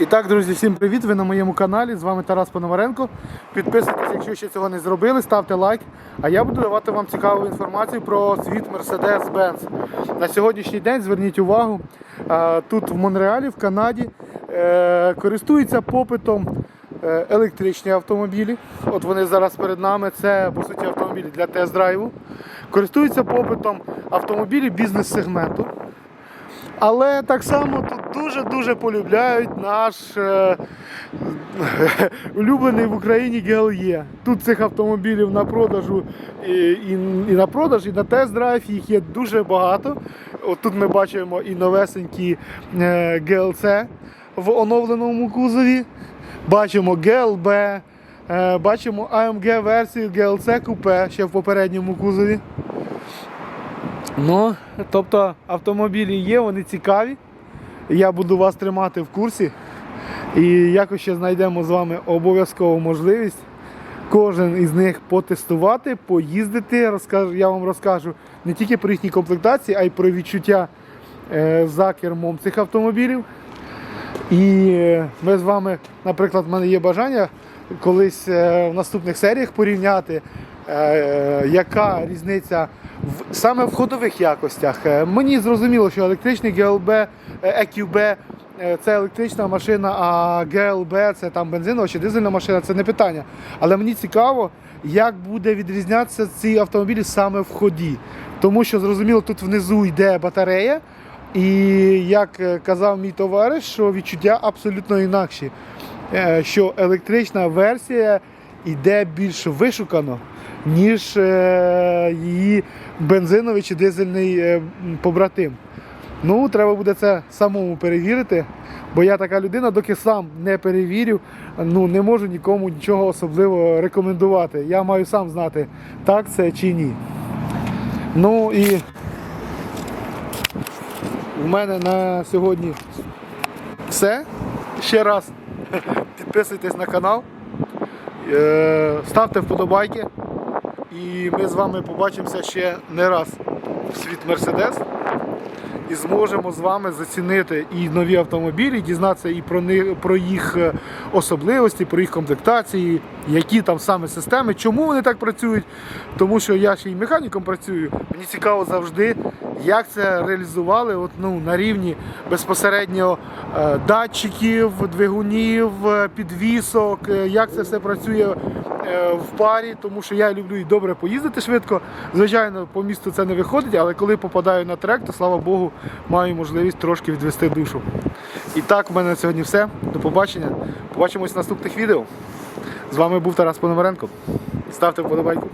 І так, друзі, всім привіт! Ви на моєму каналі. З вами Тарас Пономаренко. Підписуйтесь, якщо ще цього не зробили, ставте лайк. А я буду давати вам цікаву інформацію про світ Mercedes-Benz. На сьогоднішній день зверніть увагу, тут в Монреалі, в Канаді, е, користуються попитом е, електричні автомобілі. От вони зараз перед нами. Це по суті автомобілі для тест-драйву. Користуються попитом автомобілі бізнес-сегменту. Але так само дуже-дуже полюбляють наш е, улюблений в Україні GLE. Тут цих автомобілів на продажу і, і, і на продаж, і на тест-драйв їх є дуже багато. От тут ми бачимо і новесенькі е, GLC в оновленому кузові. Бачимо GLB, е, бачимо AMG версію GLC Coupe ще в попередньому кузові. Ну, тобто автомобілі є, вони цікаві. Я буду вас тримати в курсі. І якось ще знайдемо з вами обов'язково можливість кожен із них потестувати, поїздити. Розкажу, я вам розкажу не тільки про їхні комплектації, а й про відчуття е, за кермом цих автомобілів. І е, ми з вами, наприклад, в мене є бажання колись е, в наступних серіях порівняти, яка різниця в, саме в ходових якостях. Е, Мені зрозуміло, що електричний е, EQB е, це електрична машина, а GLB це там бензинова чи дизельна машина, це не питання. Але мені цікаво, як буде відрізнятися ці автомобілі саме в ході. Тому що зрозуміло, тут внизу йде батарея. І як е, казав мій товариш, що відчуття абсолютно інакші. Е, Що електрична версія йде більш вишукано, ніж е, її бензиновий чи дизельний е, побратим. Ну, треба буде це самому перевірити, бо я така людина, доки сам не перевірю, ну не можу нікому нічого особливо рекомендувати. Я маю сам знати, так це чи ні. Ну і у мене на сьогодні все. Ще раз підписуйтесь на канал, ставте вподобайки. І ми з вами побачимося ще не раз в світ Мерседес. І зможемо з вами зацінити і нові автомобілі, дізнатися і про них про їх е, особливості, про їх комплектації, які там саме системи, чому вони так працюють. Тому що я ще й механіком працюю. Мені цікаво завжди, як це реалізували от, ну, на рівні безпосередньо е, датчиків, двигунів, е, підвісок, як це все працює в парі, тому що я люблю і добре поїздити швидко. Звичайно, по місту це не виходить, але коли попадаю на трек, то слава Богу, маю можливість трошки відвести душу. І так, в мене на сьогодні все. До побачення. Побачимось в наступних відео. З вами був Тарас Пономаренко. Ставте вподобайку.